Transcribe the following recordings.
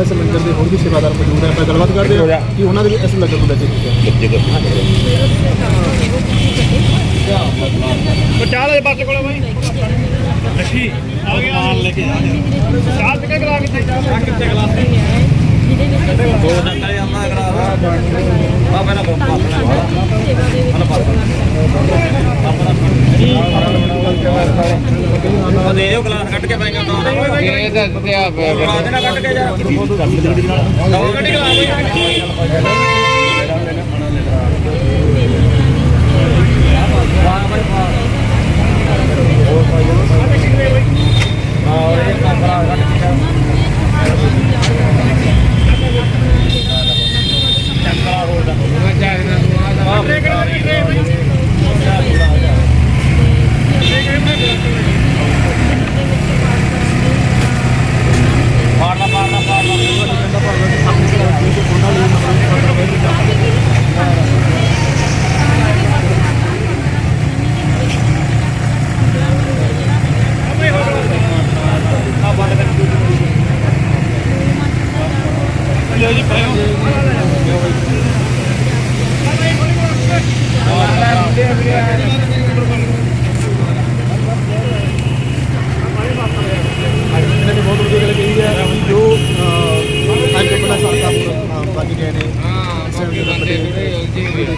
ਇਸ ਲੰਗਰ ਦੇ ਹੋਰ ਵੀ ਸੇਵਾਦਾਰ ਮੌਜੂਦ ਹੈ। ਆਪਾਂ ਗੱਲਬਾਤ ਕਰਦੇ ਹਾਂ ਕਿ ਉਹਨਾਂ ਦੇ ਵੀ ਇਸ ਲੰਗਰ ਨੂੰ ਲੈ ਕੇ ਕੀ ਹੈ ਬਚਾ ਲੈ ਬੱਸ ਕੋਲੇ ਬਾਈ? ਲੱਖੀ ਆ ਗਿਆ। ਮਾਲ ਲੈ ਕੇ ਜਾ ਚਾਹ ਤੇ ਗਲਾ ਕਿੱਥੇ ਚਾਹ ਕਿੱਥੇ ਗਲਾਸ ਦੋ ਡੰਗਰ ਜਾਂਦਾ ਕਰਾ ਆ ਪਹਿਲਾਂ ਬੰਦ ਆਪਣਾ ਉਹ ਦੇ ਦਿਓ ਗਲਾਸ ਕੱਢ ਕੇ ਬਾਈ ਕਹਿੰਦਾ ਇਹ ਤਾਂ ਤੇ ਆ ਗਲਾਸ ਨਾ ਕੱਢ ਕੇ ਜਾ। ਦੋ ਕੱਢ ਗਲਾਸ ਮਾਰਨਾ ਲਿਓ ਜੀ ਪਰੇ ਇਹਨਾਂ ਨੇ ਬਹੁਤ ਵਧੀਆ ਗੱਲ ਕਹੀ ਹੈ ਕਿ ਜੋ ਅਹ, ਅੱਜ ਆਪਣਾ ਸਾਥਾ ਬਾਕੀ ਗਏ ਨੇ ਸੇਵ ਦੇ ਬੜੇ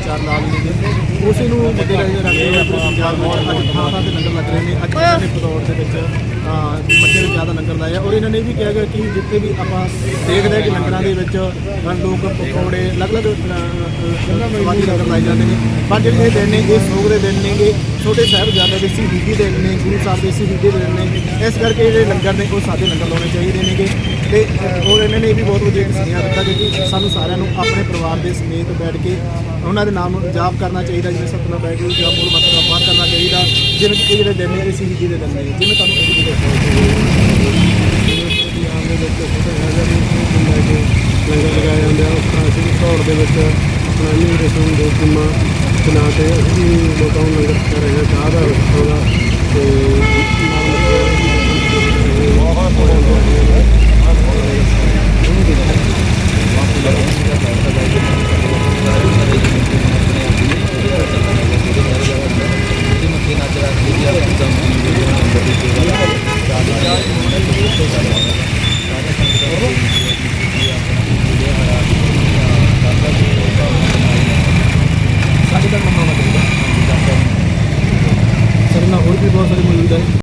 ਚਾਰ ਨਾਲ ਨੇ। ਉਸੇ ਨੂੰ ਮੁੱਦੇ ਰਹੇ ਰੱਖਦੇ ਹੋਏ ਆਪਣੇ ਪੰਜਾਬ ਵਿੱਚ ਅੱਜ ਥਾਂ ਥਾਂ ਤੇ ਲੰਗਰ ਲੱਗ ਰਹੇ ਨੇ ਅੱਜ ਆਪਣੇ ਨੇ ਦੇ ਵਿੱਚ ਅਹ, ਨੂੰ ਜ਼ਿਆਦਾ ਲੰਗਰ ਲਾਇਆ। ਔਰ ਇਹਨਾਂ ਨੇ ਇਹ ਵੀ ਕਿਹਾ ਗਿਆ ਕਿ ਜਿੱਥੇ ਵੀ ਆਪਾਂ ਦੇਖਦੇ ਹਾਂ ਕਿ ਲੰਗਰਾਂ ਦੇ ਵਿੱਚ ਲੋਕ ਪਕੌੜੇ ਅਲੱਗ-ਅਲੱਗ ਸਵਾਦੀ ਲੰਗਰ ਲਾਏ ਜਾਂਦੇ ਨੇ। ਪਰ ਜਿਹੜੇ ਇਹ ਦਿਨ ਨੇ ਇਹ ਸੋਗ ਦੇ ਦਿਨ ਨੇਗੇ ਛੋਟੇ ਸਾਹਿਬਜ਼ਾਦੇ ਦੇ ਸ਼ਹੀਦੀ ਦੇ ਦਿਨ ਨੇ ਗੁਰੂ ਸਾਹਿਬ ਦੇ ਸ਼ਹੀਦੀ ਦੇ ਦਿਨ ਨੇ। ਇਸ ਕਰਕੇ ਜਿਹੜੇ ਲੰਗਰ ਨੇ ਉਹ ਸਾਦੇ ਲੰਗਰ ਲਾਉਣੇ ਚਾਹੀਦੇ ਨੇਗੇ। ਤੇ ਅਹ, ਔਰ ਇਹਨਾਂ ਨੇ ਇਹ ਵੀ ਬਹੁਤ ਵਧੀਆ ਸੁਨੇਹਾ ਦਿੱਤਾ ਕਿ ਸਾਨੂੰ ਸਾਰਿਆਂ ਨੂੰ ਆਪਣੇ ਪਰਿਵਾਰ ਦੇ ਸਮੇਤ ਬੈਠ ਕੇ ਉਹਨਾਂ ਦੇ ਨਾਮ ਨੂੰ ਜਾਪ ਕਰਨਾ ਚਾਹੀਦਾ, ਜਿਵੇਂ ਸਤਨਾਮ ਵਾਹਿਗੁਰੂ ਜਾਂ ਮੂਲ ਮੰਤਰ ਦਾ ਪਾਠ ਕਰਨਾ ਚਾਹੀਦਾ, ਜਿਵੇਂ ਕਿ ਇਹ ਜਿਹੜੇ ਦਿਨ ਨੇ, ਇਹ ਸ਼ਹੀਦੀ ਦੇ ਦਿਨ ਨੇ, ਜਿਵੇਂ ਤੁਹਾਨੂੰ ਇਹ ਵੀ ਦੱਸਿਆ ਲੰਗਰ ਲਗਾਇਆ ਜਾਂਦਾ ਉਸ ਤਰ੍ਹਾਂ ਅਸੀਂ ਵੀ ਦੇ ਵਿੱਚ ਆਪਣਾ ਨਿਊ ਰਸਮ ਦੇ ਕੁਮਾ ਬਣਾ ਕੇ ਅਸੀਂ ਲੋਕਾਂ ਨੂੰ ਲੰਗਰ ਕਰ ਰਹੇ ਹਾਂ ਚਾਹ ਦਾ ਰਸਮ ਦਾ ਤੇ Serena Sari dan mama